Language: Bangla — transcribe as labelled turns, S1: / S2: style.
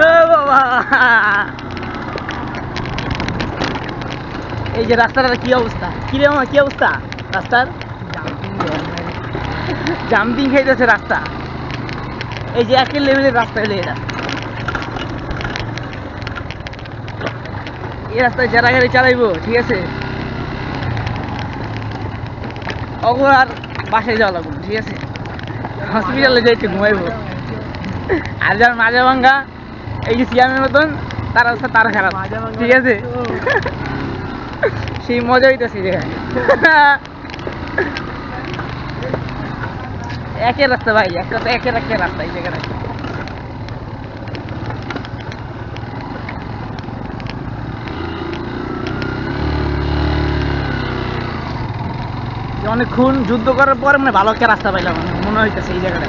S1: এই যে রাস্তাটার কি অবস্থা? কি রে কি অবস্থা? রাস্তার? জাম্পিং খাইতেছে রাস্তা। এই যে একের লেভেলের রাস্তা হলো এটা। এই রাস্তায় যারা গাড়ি চালাইবো, ঠিক আছে? অগর আর বাসায় যাওয়া লাগবে ঠিক আছে? হসপিটালে যাইতে ঘুমাইবো। আর যার মাজা ভাঙ্গা এই যে সিয়ামের মতন তার অবস্থা তার খারাপ। ঠিক আছে? সেই মজা হইতেছে যেখানে একের রাস্তা ভাই একটা তো একের একের রাস্তা এই জায়গাটা অনেকক্ষণ যুদ্ধ করার পর মানে ভালো একটা রাস্তা পাইলাম মনে হইতেছে এই জায়গাটা